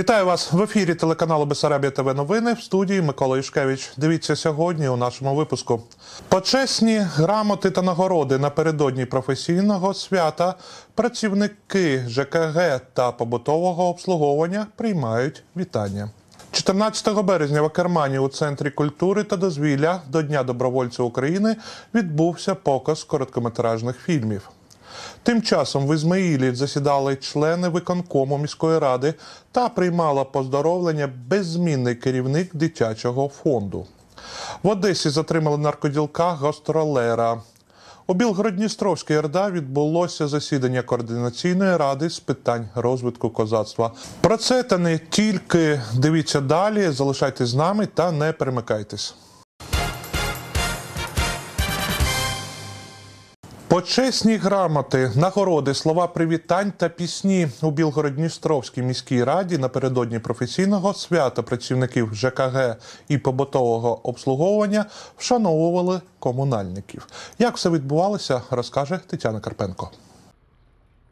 Вітаю вас в ефірі телеканалу Бесарабія ТВ Новини в студії Микола Юшкевич. Дивіться сьогодні у нашому випуску. Почесні грамоти та нагороди напередодні професійного свята працівники ЖКГ та побутового обслуговування приймають вітання. 14 березня в Акермані у центрі культури та дозвілля до Дня добровольця України відбувся показ короткометражних фільмів. Тим часом в Ізмаїлі засідали члени виконкому міської ради та приймала поздоровлення беззмінний керівник дитячого фонду. В Одесі затримали наркоділка гастролера. У Білгород-Дністровській РДА відбулося засідання координаційної ради з питань розвитку козацтва. Про це та не тільки дивіться далі. Залишайтесь з нами та не перемикайтесь. Почесні грамоти, нагороди, слова привітань та пісні у Білгород-Дністровській міській раді напередодні професійного свята працівників ЖКГ і побутового обслуговування вшановували комунальників. Як все відбувалося, розкаже Тетяна Карпенко.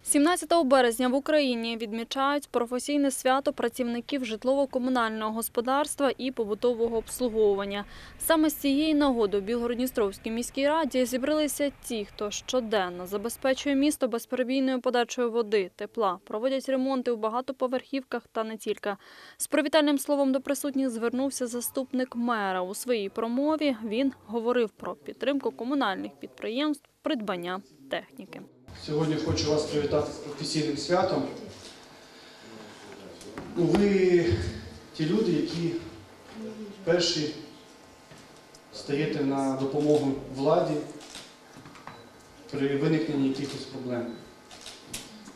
17 березня в Україні відмічають професійне свято працівників житлово-комунального господарства і побутового обслуговування. Саме з цієї нагоди у Білгородністровській міській раді зібралися ті, хто щоденно забезпечує місто безперебійною подачею води, тепла, проводять ремонти у багатоповерхівках та не тільки. З привітальним словом до присутніх звернувся заступник мера. У своїй промові він говорив про підтримку комунальних підприємств, придбання техніки. Сьогодні хочу вас привітати з професійним святом. Ну, Ви ті люди, які перші стаєте на допомогу владі при виникненні якихось проблем.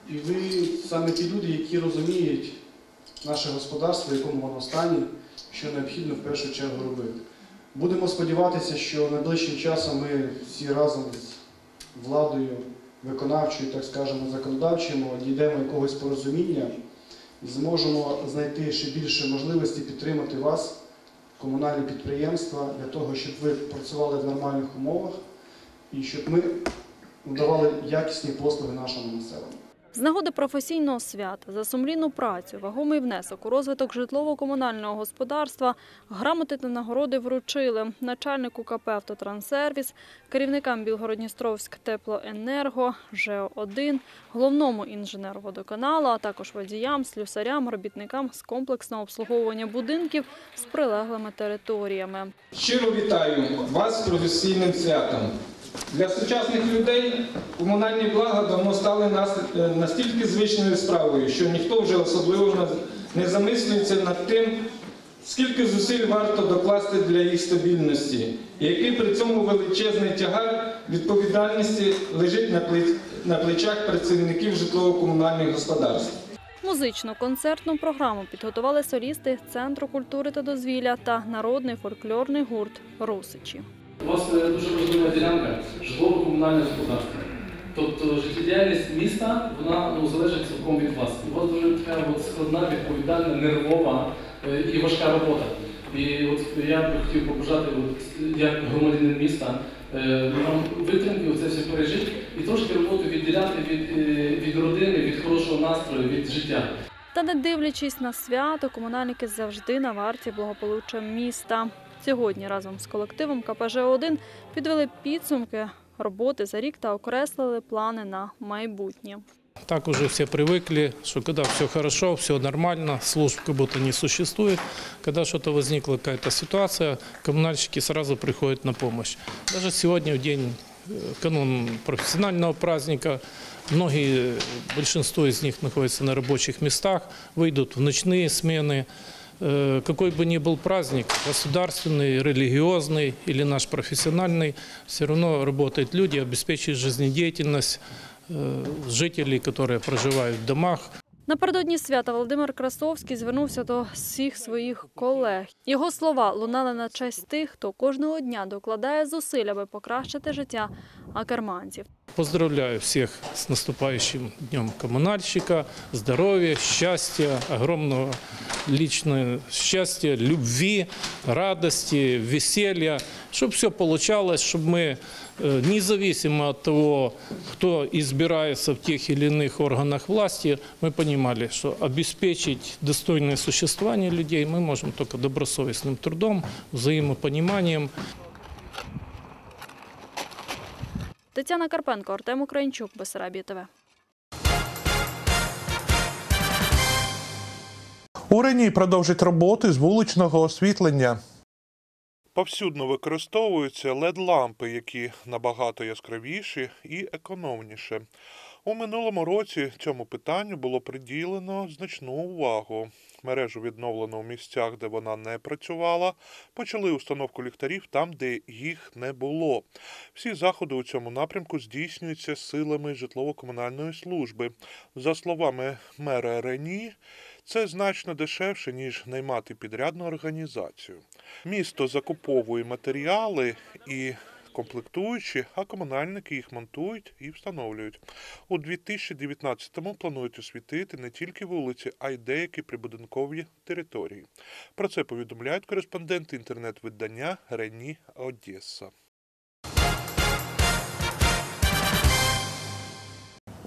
І ви саме ті люди, які розуміють наше господарство, в якому воно стані, що необхідно в першу чергу робити. Будемо сподіватися, що найближчим часом ми всі разом з владою виконавчою, так скажемо, законодавчому, дійдемо якогось порозуміння і зможемо знайти ще більше можливості підтримати вас, комунальні підприємства, для того, щоб ви працювали в нормальних умовах і щоб ми надавали якісні послуги нашому населенню. З нагоди професійного свята за сумлінну працю, вагомий внесок у розвиток житлово-комунального господарства, грамоти та нагороди вручили начальнику КП «Автотранссервіс», керівникам Білгородністровськ теплоенерго, ЖЕО-1, головному інженеру водоканалу, а також водіям, слюсарям, робітникам з комплексного обслуговування будинків з прилеглими територіями. Щиро вітаю вас з професійним святом. Для сучасних людей комунальні блага давно стали е, настільки звичною справою, що ніхто вже особливо не замислюється над тим, скільки зусиль варто докласти для їх стабільності, і який при цьому величезний тягар відповідальності лежить на плечах працівників житлово-комунальних господарств. Музичну концертну програму підготували солісти Центру культури та дозвілля та народний фольклорний гурт Русичі. У вас е, дуже важлива ділянка житлово-комунальне господарство. Тобто життєдіяльність міста вона ну, залежить цілком від вас. У вас дуже така от складна, відповідальна, нервова е, і важка робота. І от я б хотів побажати, от, як громадянин міста, е, вам витримки, це все пережити і трошки роботу відділяти від, е, від родини, від хорошого настрою, від життя. Та не дивлячись на свято, комунальники завжди на варті благополуччя міста. Сьогодні разом з колективом КПЖ-1 підвели підсумки роботи за рік та окреслили плани на майбутнє. Так уже все привыкли, что когда все хорошо, все нормально, служб как будто не существует. Когда что-то возникла какая-то ситуация, коммунальщики сразу приходят на помощь. Даже сегодня, в день э, канун профессионального праздника, многие, большинство из них находятся на рабочих местах, выйдут в ночные смены. Э, Какой бы ни был праздник, государственный, религиозный или наш профессиональный, все равно работают люди, обеспечивают жизнедеятельность э, жителей, которые проживают в домах. Напередодні свята Володимир Красовський звернувся до всіх своїх колег. Його слова лунали на честь тих, хто кожного дня докладає зусиль, аби покращити життя акерманців. Поздравляю всех с наступающим Днем коммунальщика, здоровья, счастья, огромного личного счастья, любви, радости, веселья, чтобы все получалось, чтобы мы э, независимо от того, кто избирается в тех или иных органах власти, мы понимали, понимали, что обеспечить достойное существование людей мы можем только добросовестным трудом, взаимопониманием, Тетяна Карпенко, Артем Українчук, Бесарабія ТВ. У Рені продовжить роботи з вуличного освітлення. Повсюдно використовуються LED-лампи, які набагато яскравіші і економніше. У минулому році цьому питанню було приділено значну увагу. Мережу відновлено у місцях, де вона не працювала. Почали установку ліхтарів там, де їх не було. Всі заходи у цьому напрямку здійснюються силами житлово-комунальної служби. За словами мера Рені, це значно дешевше, ніж наймати підрядну організацію. Місто закуповує матеріали і комплектуючі, а комунальники їх монтують і встановлюють. У 2019-му планують освітити не тільки вулиці, а й деякі прибудинкові території. Про це повідомляють кореспонденти інтернет-видання Рені Одеса.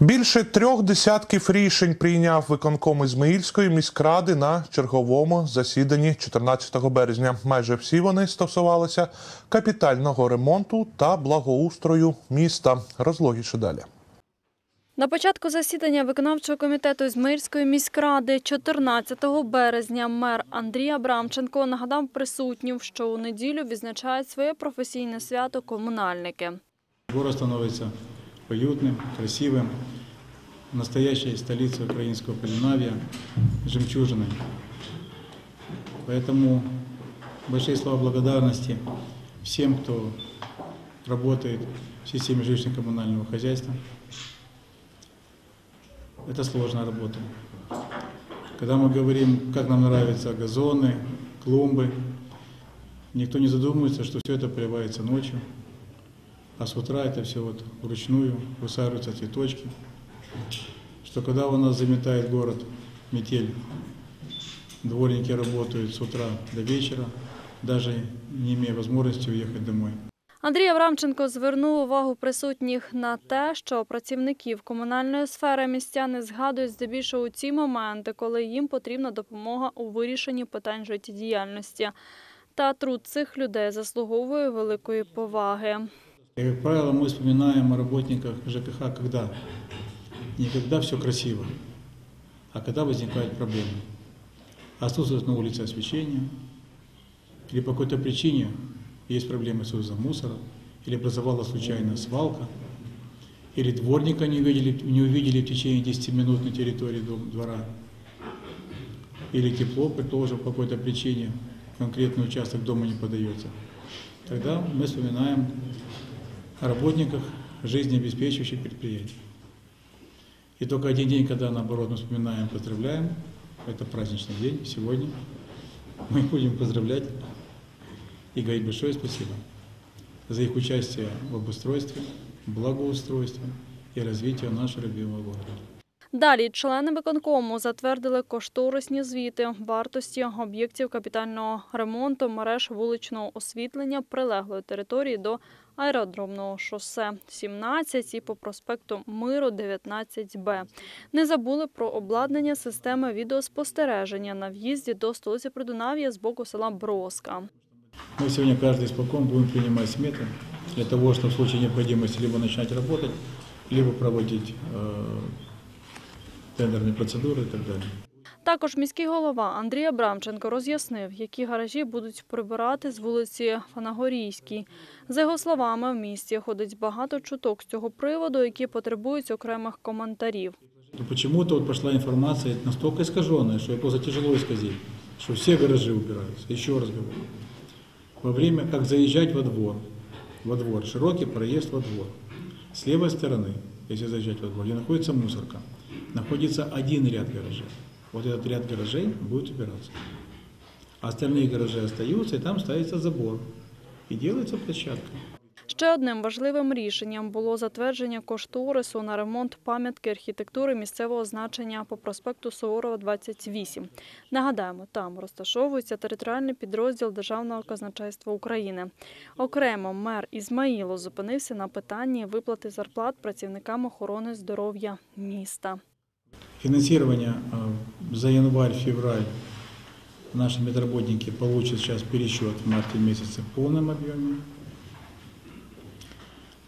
Більше трьох десятків рішень прийняв виконком Ізмаїльської міськради на черговому засіданні 14 березня. Майже всі вони стосувалися капітального ремонту та благоустрою міста. Розлогіше далі. На початку засідання виконавчого комітету Ізмаїльської міськради 14 березня мер Андрій Абрамченко нагадав присутнім, що у неділю відзначають своє професійне свято комунальники. Город становится уютным, красивым, настоящей столицей украинского Полинавия, жемчужиной. Поэтому большие слова благодарности всем, кто работает в системе жилищно-коммунального хозяйства. Это сложная работа. Когда мы говорим, как нам нравятся газоны, клумбы, никто не задумывается, что все это поливается ночью, а с утра это все вот вручную высаживаются цветочки. Что когда у нас заметает город метель, дворники работают с утра до вечера, даже не имея возможности уехать домой. Андрій Аврамченко звернув увагу присутніх на те, що працівників комунальної сфери містяни згадують здебільшого у ті моменти, коли їм потрібна допомога у вирішенні питань життєдіяльності. Та труд цих людей заслуговує великої поваги. И, как правило, мы вспоминаем о работниках ЖКХ когда? Не когда все красиво, а когда возникают проблемы. Отсутствует на улице освещение, или по какой-то причине есть проблемы с вывозом мусора, или образовалась случайная свалка, или дворника не увидели, не увидели в течение 10 минут на территории двора, или тепло, предположим, по какой-то причине конкретный участок дома не подается. Тогда мы вспоминаем о работниках жизнеобеспечивающих предприятий. И только один день, когда наоборот мы вспоминаем, поздравляем, это праздничный день, сегодня мы их будем поздравлять и говорить большое спасибо за их участие в обустройстве, благоустройстве и развитии нашего любимого города. Далі члени виконкому затвердили кошторисні звіти вартості об'єктів капітального ремонту мереж вуличного освітлення прилеглої території до аеродромного шосе 17 і по проспекту Миру 19Б. Не забули про обладнання системи відеоспостереження на в'їзді до столиці Придунав'я з боку села Броска. Мы сегодня каждый исполком будем принимать сметы для того, чтобы в случае необходимости либо начинать работать, либо проводить э, тендерные процедуры и так далее. Також міський голова Андрій Абрамченко роз'яснив, які гаражі будуть прибирати з вулиці Фанагорійській. За його словами, в місті ходить багато чуток з цього приводу, які потребують окремих коментарів. Но почему-то вот пошла информация настолько искаженная, что ее просто тяжело исказить, что все гаражи убираются. Еще раз говорю. Во время, как заезжать во двор, во двор, широкий проезд во двор. С левой стороны, если заезжать во двор, где находится мусорка, находится один ряд гаражей. Вот этот ряд гаражей будет убираться. А остальные гаражи остаются, и там ставится забор. И делается площадка. Ще одним важливим рішенням було затвердження кошторису на ремонт пам'ятки архітектури місцевого значення по проспекту Суворова, 28. Нагадаємо, там розташовується територіальний підрозділ Державного казначейства України. Окремо мер Ізмаїло зупинився на питанні виплати зарплат працівникам охорони здоров'я міста. Финансирование э, за январь-февраль наши медработники получат сейчас пересчет в марте месяце в полном объеме.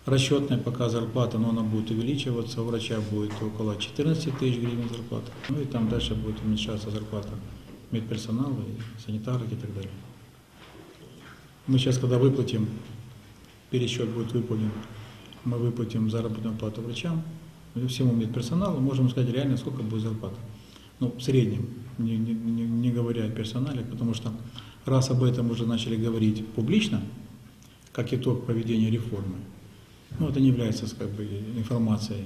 Расчетная пока зарплата, но она будет увеличиваться, у врача будет около 14 тысяч гривен зарплата. Ну и там дальше будет уменьшаться зарплата медперсонала, и санитарок и так далее. Мы сейчас, когда выплатим, пересчет будет выполнен, мы выплатим заработную плату врачам, всему медперсоналу, можем сказать реально, сколько будет зарплата. Ну, в среднем, не, не- не- не говоря о персонале, потому что раз об этом уже начали говорить публично, как итог проведения реформы, ну, это не является как бы, информацией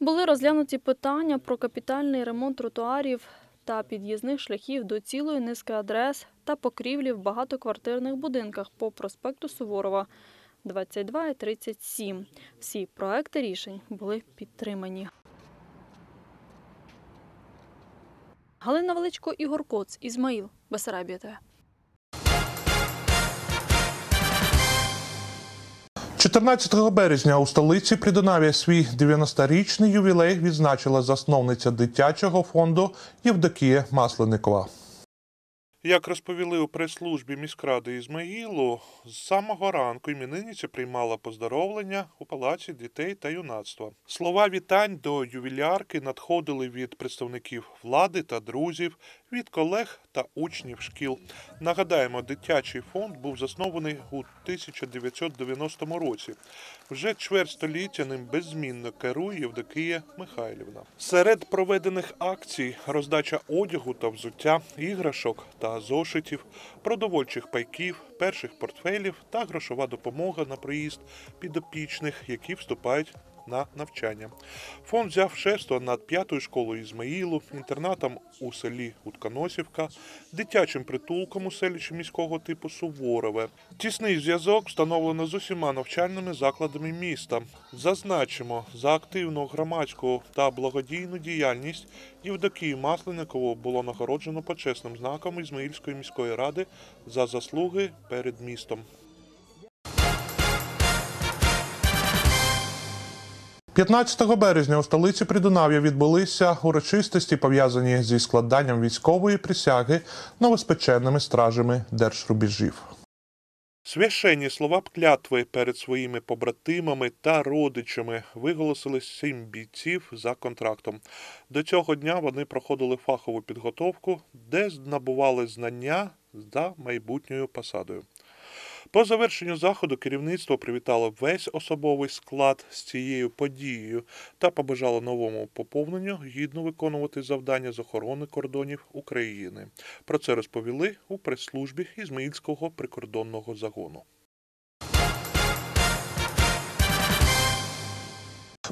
Були розглянуті питання про капітальний ремонт тротуарів та під'їзних шляхів до цілої низки адрес та покрівлі в багатоквартирних будинках по проспекту Суворова 22 і 37. Всі проекти рішень були підтримані. Галина Величко, Ігор Коц, Ізмаїл, Бесарабія ТВ. 14 березня у столиці Придонав'я свій 90-річний ювілей відзначила засновниця дитячого фонду Євдокія Масленникова. Як розповіли у прес-службі міськради Ізмаїлу, з самого ранку іменинниця приймала поздоровлення у палаці дітей та юнацтва. Слова вітань до ювілярки надходили від представників влади та друзів, від колег та учнів шкіл. Нагадаємо, дитячий фонд був заснований у 1990 році. Вже чверть століття ним беззмінно керує Євдокія Михайлівна. Серед проведених акцій роздача одягу та взуття, іграшок та зошитів, продовольчих пайків, перших портфелів та грошова допомога на проїзд підопічних, які вступають на навчання. Фонд взяв шесто над п'ятою школою Ізмаїлу, інтернатом у селі Утконосівка, дитячим притулком у селищі міського типу Суворове. Тісний зв'язок встановлено з усіма навчальними закладами міста. Зазначимо, за активну громадську та благодійну діяльність Євдокію Масленникову було нагороджено почесним знаком Ізмаїльської міської ради за заслуги перед містом. 15 березня у столиці Придунав'я відбулися урочистості, пов'язані зі складанням військової присяги новоспеченими стражами держрубежів. Священні слова клятви перед своїми побратимами та родичами виголосили сім бійців за контрактом. До цього дня вони проходили фахову підготовку, де набували знання за майбутньою посадою. По завершенню заходу керівництво привітало весь особовий склад з цією подією та побажало новому поповненню гідно виконувати завдання з охорони кордонів України. Про це розповіли у прес-службі Ізмаїльського прикордонного загону.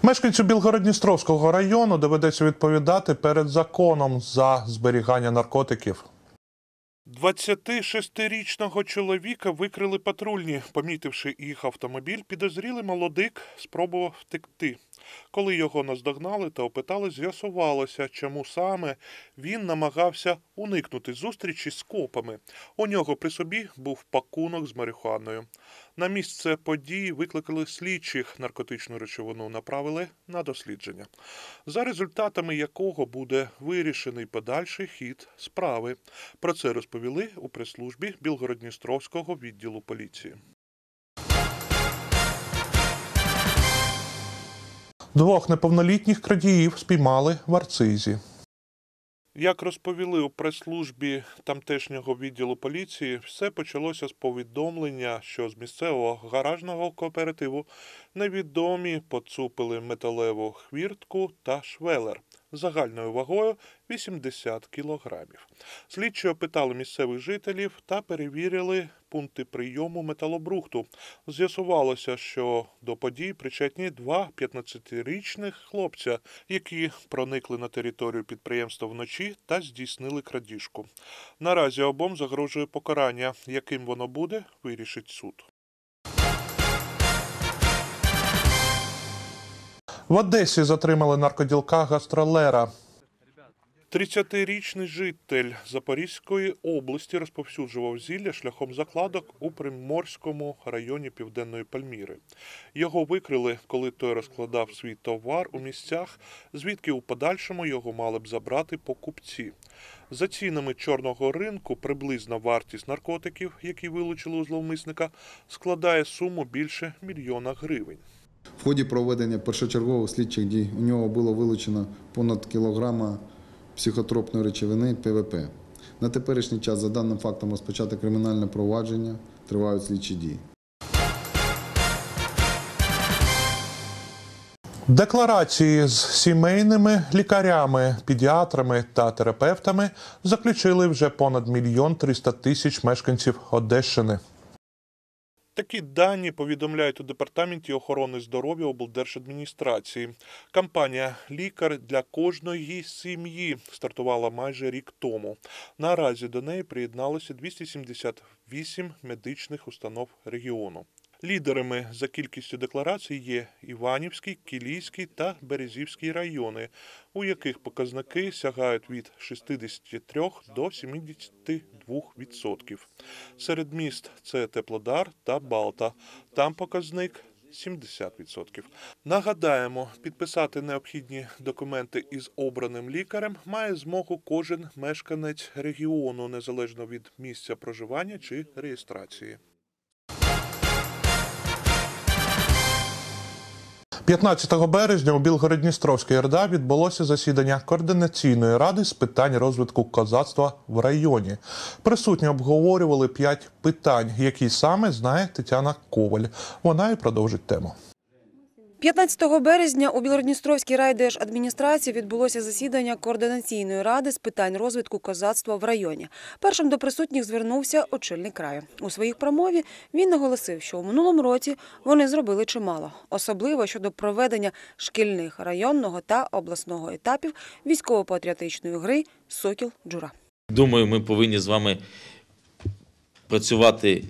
Мешканцю Білгород-Дністровського району доведеться відповідати перед законом за зберігання наркотиків. 26-річного чоловіка викрили патрульні. Помітивши їх автомобіль, підозрілий молодик спробував втекти. Коли його наздогнали та опитали, з'ясувалося, чому саме він намагався уникнути зустрічі з копами. У нього при собі був пакунок з марихуаною. На місце події викликали слідчих наркотичну речовину, направили на дослідження, за результатами якого буде вирішений подальший хід справи. Про це розповіли у прес-службі Білгородністровського відділу поліції. Двох неповнолітніх крадіїв спіймали в Арцизі. Як розповіли у прес-службі тамтешнього відділу поліції, все почалося з повідомлення, що з місцевого гаражного кооперативу невідомі поцупили металеву хвіртку та швелер загальною вагою 80 кілограмів. Слідчі опитали місцевих жителів та перевірили пункти прийому металобрухту. З'ясувалося, що до подій причетні два 15-річних хлопця, які проникли на територію підприємства вночі та здійснили крадіжку. Наразі обом загрожує покарання, яким воно буде, вирішить суд. В Одесі затримали наркоділка гастролера. 30-річний житель Запорізької області розповсюджував зілля шляхом закладок у Приморському районі Південної Пальміри. Його викрили, коли той розкладав свій товар у місцях, звідки у подальшому його мали б забрати покупці. За цінами чорного ринку приблизна вартість наркотиків, які вилучили у зловмисника, складає суму більше мільйона гривень. В ході проведення першочергових слідчих дій у нього було вилучено понад кілограма психотропної речовини ПВП. На теперішній час за даним фактом розпочато кримінальне провадження, тривають слідчі дії. Декларації з сімейними лікарями, педіатрами та терапевтами заключили вже понад мільйон триста тисяч мешканців Одещини. Такі дані повідомляють у департаменті охорони здоров'я облдержадміністрації. Кампанія Лікар для кожної сім'ї стартувала майже рік тому. Наразі до неї приєдналося 278 медичних установ регіону. Лідерами за кількістю декларацій є Іванівський, Кілійський та Березівський райони, у яких показники сягають від 63 до 72 відсотків. Серед міст це Теплодар та Балта. Там показник 70%. Нагадаємо, підписати необхідні документи із обраним лікарем має змогу кожен мешканець регіону, незалежно від місця проживання чи реєстрації. 15 березня у Білгород-Дністровській РДА відбулося засідання координаційної ради з питань розвитку козацтва в районі. Присутні обговорювали п'ять питань, які саме знає Тетяна Коваль. Вона і продовжить тему. 15 березня у Білгородністровській райдержадміністрації відбулося засідання координаційної ради з питань розвитку козацтва в районі. Першим до присутніх звернувся очільник краю. У своїх промові він наголосив, що у минулому році вони зробили чимало, особливо щодо проведення шкільних районного та обласного етапів військово-патріотичної гри Сокіл Джура. Думаю, ми повинні з вами працювати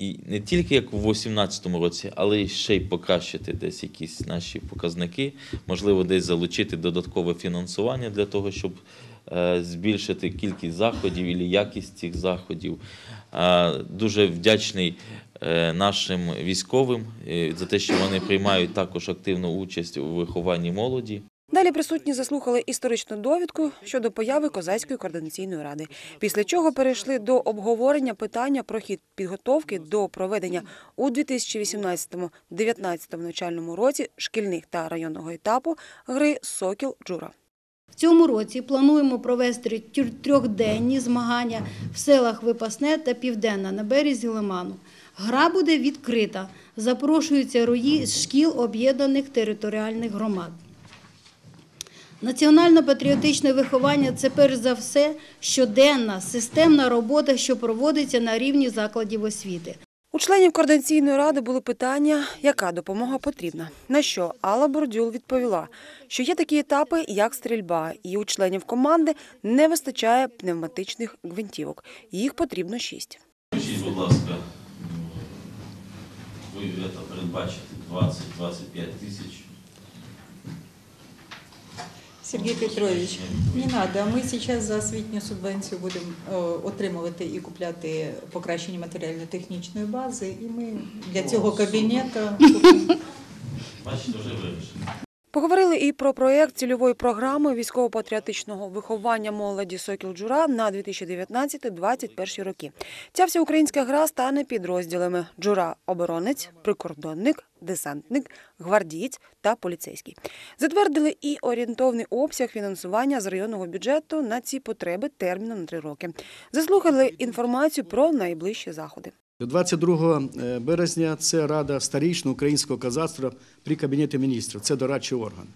і не тільки як у 2018 році, але й ще й покращити десь якісь наші показники, можливо, десь залучити додаткове фінансування для того, щоб е, збільшити кількість заходів і якість цих заходів. Дуже вдячний е, нашим військовим е, за те, що вони приймають також активну участь у вихованні молоді. Далі присутні заслухали історичну довідку щодо появи козацької координаційної ради. Після чого перейшли до обговорення питання про хід підготовки до проведення у 2018-2019 навчальному році шкільних та районного етапу гри Сокіл Джура. В цьому році плануємо провести трьохденні змагання в селах Випасне та Південна на березі Лиману. Гра буде відкрита. Запрошуються рої з шкіл об'єднаних територіальних громад. Національно-патріотичне виховання це перш за все щоденна системна робота, що проводиться на рівні закладів освіти. У членів координаційної ради були питання, яка допомога потрібна. На що Алла Бордюл відповіла, що є такі етапи, як стрільба, і у членів команди не вистачає пневматичних гвинтівок. Їх потрібно шість. Скажіть, будь ласка, ви це передбачите 20-25 тисяч. Сергей Петрович, не треба. Ми зараз за освітню субвенцію будемо е, отримувати і купляти покращення матеріально-технічної бази. І ми для цього кабінету. Бачите, вже вирішено. Поговорили і про проєкт цільової програми військово-патріотичного виховання молоді Сокіл Джура на 2019-2021 роки. Ця всеукраїнська гра стане підрозділами Джура оборонець, прикордонник, десантник, гвардієць та поліцейський. Затвердили і орієнтовний обсяг фінансування з районного бюджету на ці потреби терміном на три роки. Заслухали інформацію про найближчі заходи. 22 березня це Рада старійшин українського козацтва при Кабінеті міністрів. Це дорадчий орган.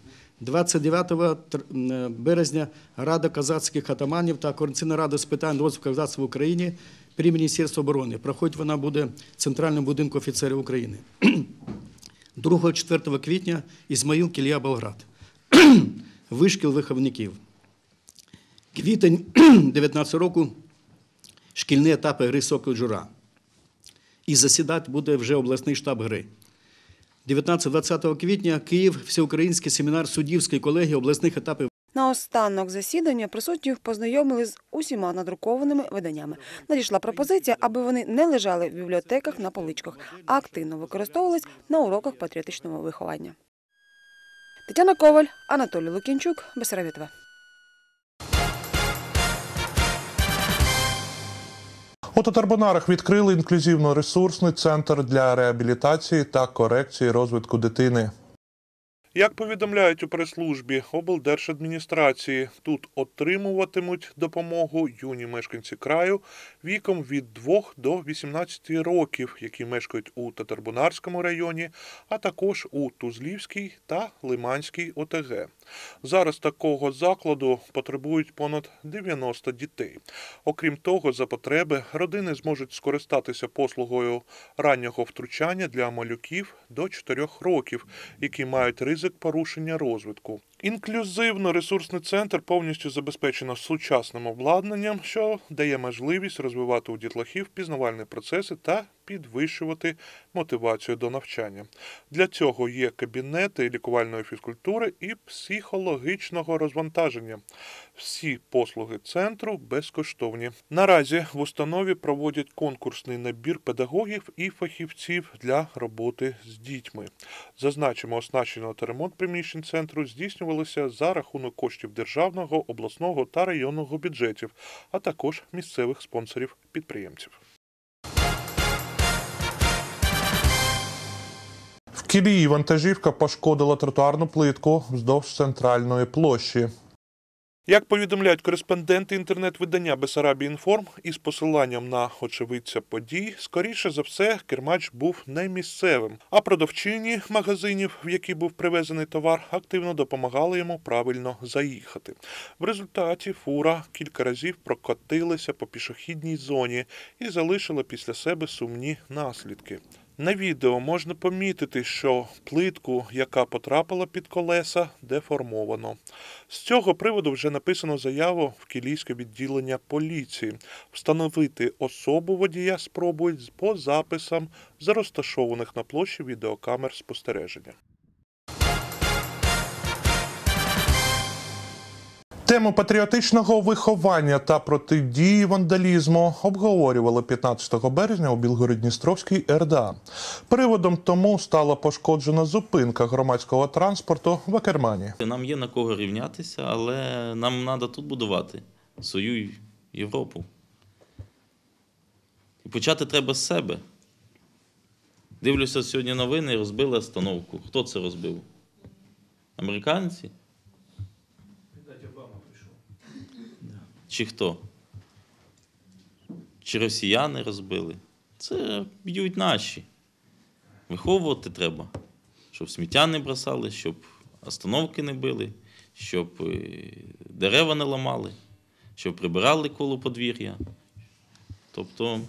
29 е, березня Рада козацьких атаманів та Координаційна рада з питань розвитку козацтва в Україні при Міністерстві оборони. Проходить вона буде в Центральному будинку офіцерів України. 2-4 квітня Ізмаїл Кілія Болград. Вишкіл виховників. Квітень 19 року шкільні етапи гри Сокол Джура. І засідати буде вже обласний штаб гри. 19-20 квітня Київ, всеукраїнський семінар суддівської колегії обласних етапів На останок засідання присутніх познайомили з усіма надрукованими виданнями. Надійшла пропозиція, аби вони не лежали в бібліотеках на поличках, а активно використовувались на уроках патріотичного виховання. Тетяна Коваль, Анатолій Лукінчук, Бесарабітова. У Татарбонарах відкрили інклюзивно-ресурсний центр для реабілітації та корекції розвитку дитини. Як повідомляють у прес-службі облдержадміністрації, тут отримуватимуть допомогу юні мешканці краю віком від 2 до 18 років, які мешкають у Татарбунарському районі, а також у Тузлівській та Лиманській ОТГ. Зараз такого закладу потребують понад 90 дітей. Окрім того, за потреби родини зможуть скористатися послугою раннього втручання для малюків до 4 років, які мають ризик порушення розвитку. Інклюзивно-ресурсний центр повністю забезпечено сучасним обладнанням, що дає можливість розвивати у дітлахів пізнавальні процеси та підвищувати мотивацію до навчання. Для цього є кабінети лікувальної фізкультури і психологічного розвантаження. Всі послуги центру безкоштовні. Наразі в установі проводять конкурсний набір педагогів і фахівців для роботи з дітьми. Зазначимо, оснащення та ремонт приміщень центру здійснювалися за рахунок коштів державного, обласного та районного бюджетів, а також місцевих спонсорів підприємців. Кілії вантажівка пошкодила тротуарну плитку вздовж центральної площі. Як повідомляють кореспонденти інтернет-видання Бесарабі Інформ із посиланням на очевидця подій, скоріше за все, кермач був не місцевим, а продавчині магазинів, в які був привезений товар, активно допомагали йому правильно заїхати. В результаті фура кілька разів прокотилася по пішохідній зоні і залишила після себе сумні наслідки. На відео можна помітити, що плитку, яка потрапила під колеса, деформовано. З цього приводу вже написано заяву в кілійське відділення поліції. Встановити особу водія спробують по записам за розташованих на площі відеокамер спостереження. Тему патріотичного виховання та протидії вандалізму обговорювали 15 березня у Білгород-Дністровській РДА. Приводом тому стала пошкоджена зупинка громадського транспорту в Акермані. Нам є на кого рівнятися, але нам треба тут будувати свою Європу. І почати треба з себе. Дивлюся сьогодні новини, розбили остановку. Хто це розбив? Американці? Чи хто? Чи росіяни розбили? Це б'ють наші. Виховувати треба, щоб сміття не бросали, щоб остановки не били, щоб е, дерева не ламали, щоб прибирали коло подвір'я. Тобто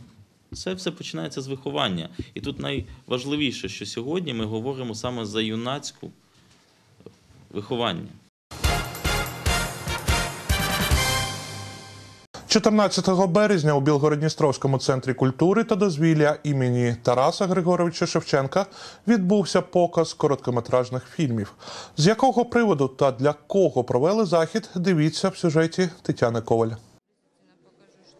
це все починається з виховання. І тут найважливіше, що сьогодні ми говоримо саме за юнацьку виховання. 14 березня у Білгородністровському центрі культури та дозвілля імені Тараса Григоровича Шевченка відбувся показ короткометражних фільмів. З якого приводу та для кого провели захід, дивіться в сюжеті Тетяни Коваль.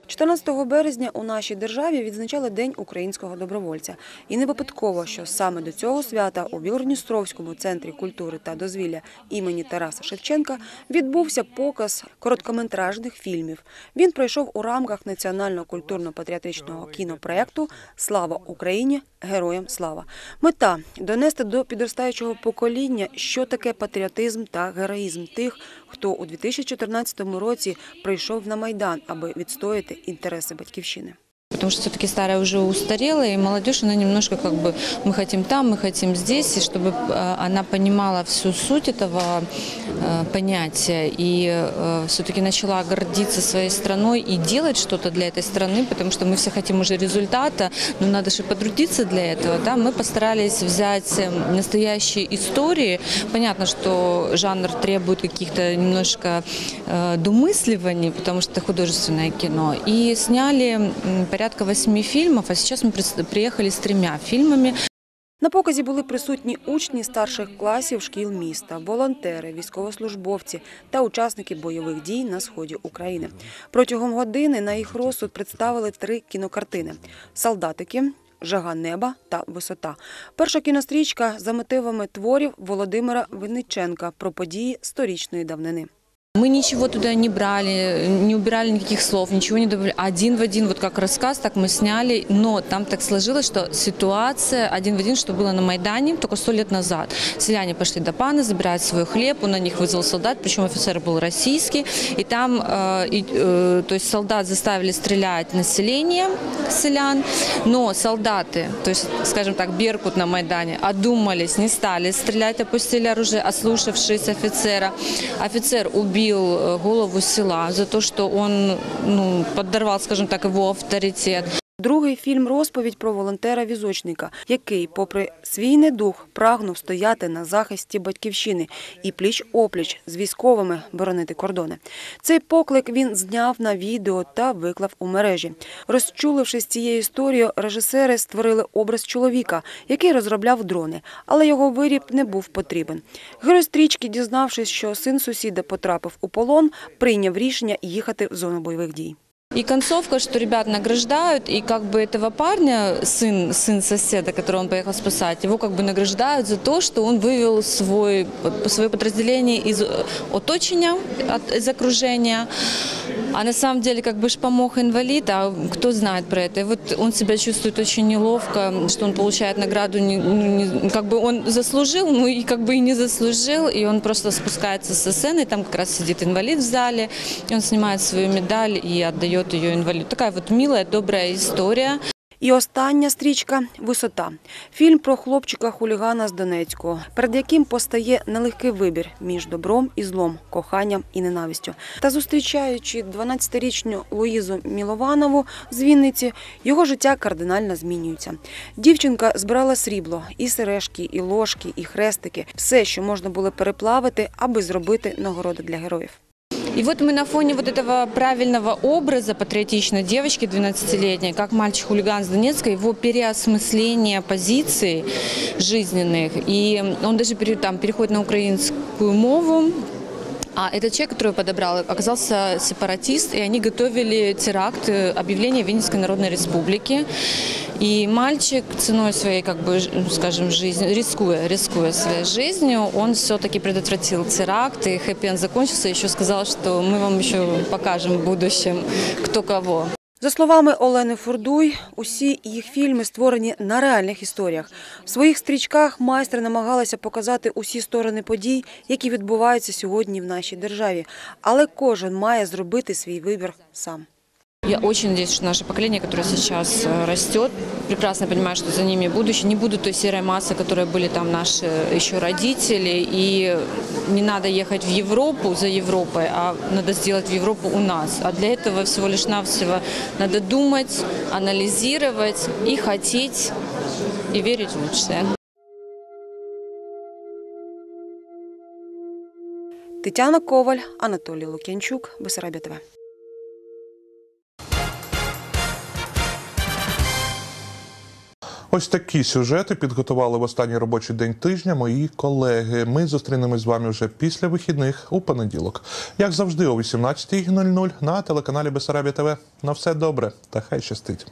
14 березня у нашій державі відзначали День українського добровольця. І не випадково, що саме до цього свята у Білгородністровському центрі культури та дозвілля імені Тараса Шевченка відбувся показ короткометражних фільмів. Він пройшов у рамках національного культурно-патріотичного кінопроекту Слава Україні! Героям слава! Мета донести до підростаючого покоління, що таке патріотизм та героїзм тих, хто у 2014 році прийшов на майдан, аби відстояти інтереси батьківщини Потому что все-таки старая уже устарела, и молодежь, она немножко как бы, мы хотим там, мы хотим здесь, и чтобы э, она понимала всю суть этого э, понятия, и э, все-таки начала гордиться своей страной и делать что-то для этой страны, потому что мы все хотим уже результата, но надо же потрудиться для этого, да, мы постарались взять э, настоящие истории, понятно, что жанр требует каких-то немножко э, домысливаний, потому что это художественное кино, и сняли м, порядка восьми фильмов, а сейчас прис- приехали с тремя фильмами. На показі були присутні учні старших класів шкіл міста, волонтери, військовослужбовці та учасники бойових дій на сході України. Протягом години на їх розсуд представили три кінокартини: Солдатики. Жага неба та висота. Перша кінострічка за мотивами творів Володимира Винниченка про події сторічної давнини. Мы ничего туда не брали, не убирали никаких слов, ничего не добавляли. Один в один, вот как рассказ, так мы сняли. Но там так сложилось, что ситуация один в один, что было на Майдане только сто лет назад. Селяне пошли до пана, забирают свой хлеб, он на них вызвал солдат, причем офицер был российский. И там, э, и, э, то есть солдат заставили стрелять население селян, но солдаты, то есть, скажем так, Беркут на Майдане, одумались, не стали стрелять, опустили оружие, ослушавшись офицера. Офицер убил э, голову села за то, что он ну, подорвал, скажем так, его авторитет. Другий фільм розповідь про волонтера-візочника, який, попри свій недух, прагнув стояти на захисті батьківщини і пліч-опліч з військовими боронити кордони. Цей поклик він зняв на відео та виклав у мережі. Розчулившись цією історією, режисери створили образ чоловіка, який розробляв дрони, але його виріб не був потрібен. Герой стрічки, дізнавшись, що син сусіда потрапив у полон, прийняв рішення їхати в зону бойових дій. И концовка, что ребят награждают, и как бы этого парня, сын, сын соседа, которого он поехал спасать, его как бы награждают за то, что он вывел свой, свое подразделение из э, оточения, от, из окружения. А на самом деле как бы ж помог инвалид, а кто знает про это. И вот он себя чувствует очень неловко, что он получает награду, не, ну, не- как бы он заслужил, ну и как бы и не заслужил, и он просто спускается со сцены, там как раз сидит инвалид в зале, и он снимает свою медаль и отдает ее инвалиду. Такая вот милая, добрая история. І остання стрічка Висота. Фільм про хлопчика-хулігана з Донецького, перед яким постає нелегкий вибір між добром і злом, коханням і ненавистю. Та зустрічаючи 12-річну Луїзу Мілованову з Вінниці, його життя кардинально змінюється. Дівчинка збирала срібло, і сережки, і ложки, і хрестики все, що можна було переплавити, аби зробити нагороди для героїв. И вот мы на фоне вот этого правильного образа патриотичной девочки 12-летней, как мальчик-хулиган с Донецка, его переосмысление позиций жизненных. И он даже пере- там, переходит на украинскую мову, а этот человек, который подобрал, оказался сепаратист, и они готовили теракт, э, объявление Винницкой Народной Республики. И мальчик ценой своей, как бы, ж- скажем, жизни, рискуя, рискуя своей жизнью, он все-таки предотвратил теракт, и хэппи закончился, еще сказал, что мы вам еще покажем в будущем, кто кого. За словами Олени Фурдуй, усі їх фільми створені на реальних історіях. В своїх стрічках майстри намагалися показати усі сторони подій, які відбуваються сьогодні в нашій державі. Але кожен має зробити свій вибір сам. Я очень надеюсь, что наше поколение, которое сейчас э, растет, прекрасно понимает, что за ними будущее. Не будут той серой массы, которые были там наши еще родители. И не надо ехать в Европу за Европой, а надо сделать в Европу у нас. А для этого всего лишь навсего надо думать, анализировать и хотеть, и верить в лучшее. Тетяна Коваль, Анатолій Лук'янчук, Бесарабія Ось такі сюжети підготували в останній робочий день тижня мої колеги. Ми зустрінемось з вами вже після вихідних у понеділок. Як завжди, о 18.00 на телеканалі Бесарабія ТВ. На все добре та хай щастить.